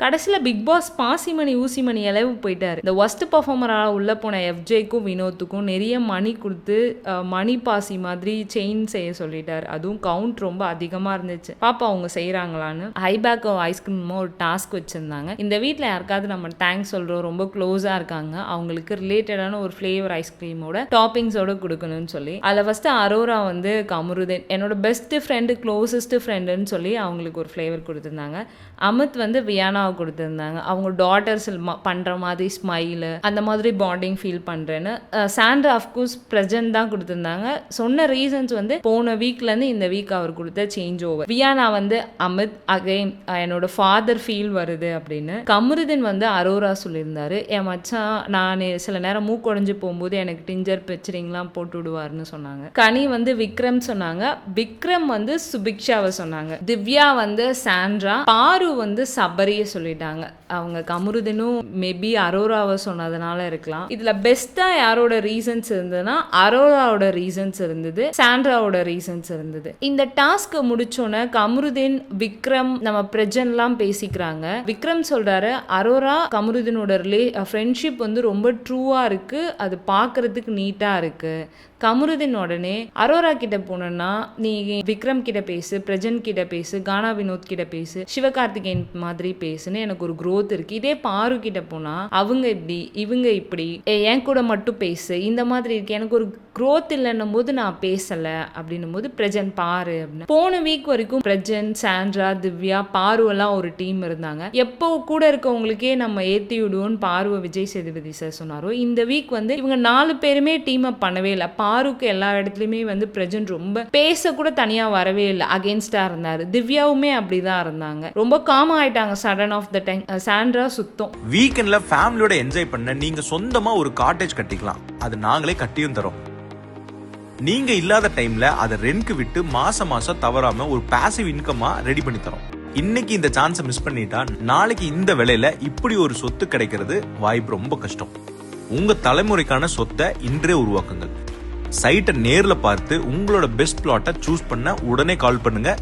கடைசியில் big pass பாசிமணி ஊசிமணி அளவு போயிட்டார். இந்த ஒஸ்ட் பர்ஃபார்மராக உள்ளே போன எஃப்ஜேக்கும் வினோத்துக்கும் நிறைய மணி கொடுத்து மணி பாசி மாதிரி செயின் செய்ய சொல்லிட்டார். அதுவும் கவுண்ட் ரொம்ப அதிகமாக இருந்துச்சு. பாப்பா அவங்க செய்கிறாங்களான்னு ஹைபேக்கோ ஐஸ்கிரீமோ ஒரு டாஸ்க் வச்சுருந்தாங்க. இந்த வீட்டில் யாருக்காவது நம்ம தேங்க்ஸ் சொல்கிறோம் ரொம்ப க்ளோஸாக இருக்காங்க. அவங்களுக்கு ரிலேட்டடான ஒரு ஃப்ளேவர் ஐஸ்கிரீமோட டாப்பிங்ஸோட கொடுக்கணும்னு சொல்லி. அதில் ஃபஸ்ட்டு அரோரா வந்து கமருதேன். என்னோட பெஸ்ட்டு ஃப்ரெண்டு க்ளோசஸ்ட்டு ஃப்ரெண்டுன்னு சொல்லி அவங்களுக்கு ஒரு ஃப்ளேவர் கொடுத்துருந்தாங்க. அமித் வந்து வியானா வியானாவை கொடுத்துருந்தாங்க. அவங்க டாட்டர்ஸ் பண்ணுற மாதிரி ஸ்மைலு அந்த மாதிரி பாண்டிங் ஃபீல் பண்ணுறேன்னு சாண்ட்ரா அஃப்கோர்ஸ் ப்ரெசன்ட் தான் கொடுத்துருந்தாங்க. சொன்ன ரீசன்ஸ் வந்து போன வீக்லேருந்து இந்த வீக் அவர் கொடுத்த சேஞ்ச் ஓவர் வியானா வந்து அமித் அகைன் என்னோட ஃபாதர் ஃபீல் வருது அப்படின்னு. கமருதன் வந்து அரோரா சொல்லியிருந்தாரு. என் மச்சான் நான் சில நேரம் மூக்குடைஞ்சு போகும்போது எனக்கு டிஞ்சர் பெச்சரிங்லாம் போட்டு விடுவாருன்னு சொன்னாங்க. கனி வந்து விக்ரம் சொன்னாங்க. விக்ரம் வந்து சுபிக்ஷாவை சொன்னாங்க. திவ்யா வந்து சாண்ட்ரா பாரு வந்து சபரியை சொல்லிட்டாங்க. அவங்க கமருதனும் மேபி அரோராவை சொன்னதுனால இருக்கலாம். இதுல பெஸ்டா யாரோட ரீசன்ஸ் இருந்ததுன்னா அரோராவோட ரீசன்ஸ் இருந்தது சாண்ட்ராவோட ரீசன்ஸ் இருந்தது. இந்த டாஸ்க் முடிச்சோன்னே கமருதீன் விக்ரம் நம்ம பிரஜன்லாம் பேசிக்கிறாங்க. விக்ரம் சொல்றாரு அரோரா கமருதீனோட ரிலே ஃப்ரெண்ட்ஷிப் வந்து ரொம்ப ட்ரூவா இருக்கு அது பார்க்கறதுக்கு நீட்டா இருக்கு. கமருதீன் உடனே அரோரா கிட்ட போனோன்னா நீ விக்ரம் கிட்ட பேசு பிரஜன் கிட்ட பேசு கானா வினோத் கிட்ட பேசு சிவகார்த்திகேயன் மாதிரி பேசு. பேசுன்னு எனக்கு ஒரு க்ரோத் இருக்கு. இதே பாரு கிட்ட போனா அவங்க இப்படி இவங்க இப்படி என் கூட மட்டும் பேசு இந்த மாதிரி இருக்கு. எனக்கு ஒரு குரோத் இல்லைன்னும் போது நான் பேசல. அப்படின்னும் போது பிரஜன் பாரு அப்படின்னு. போன வீக் வரைக்கும் பிரஜன் சாண்ட்ரா திவ்யா பாரு எல்லாம் ஒரு டீம் இருந்தாங்க. எப்போ கூட இருக்கவங்களுக்கே நம்ம ஏத்தி விடுவோம்னு பார்வை விஜய் சேதுபதி சார் சொன்னாரோ இந்த வீக் வந்து இவங்க நாலு பேருமே டீம் அப் பண்ணவே இல்லை. பாருக்கு எல்லா இடத்துலையுமே வந்து பிரஜன் ரொம்ப பேச கூட தனியா வரவே இல்லை. அகேன்ஸ்டா இருந்தாரு. திவ்யாவுமே அப்படிதான் இருந்தாங்க. ரொம்ப காம் ஆயிட்டாங்க. சடனாக ஆஃப் த டைம் சாண்ட்ரா சுத்தம். வீக்கெண்ட்ல ஃபேமிலியோட என்ஜாய் பண்ண நீங்க சொந்தமா ஒரு காட்டேஜ் கட்டிக்கலாம். அது நாங்களே கட்டியும் தரோம். நீங்க இல்லாத டைம்ல அதை ரெண்ட்க்கு விட்டு மாசம் மாசம் தவறாம ஒரு பாசிவ் இன்கமா ரெடி பண்ணி தரோம். இன்னைக்கு இந்த சான்ஸை மிஸ் பண்ணிட்டா நாளைக்கு இந்த விலையில இப்படி ஒரு சொத்து கிடைக்கிறது வாய்ப்பு ரொம்ப கஷ்டம். உங்க தலைமுறைக்கான சொத்தை இன்றே உருவாக்குங்கள். சைட்டை நேர்ல பார்த்து உங்களோட பெஸ்ட் பிளாட்டை சூஸ் பண்ண உடனே கால் பண்ணுங்க.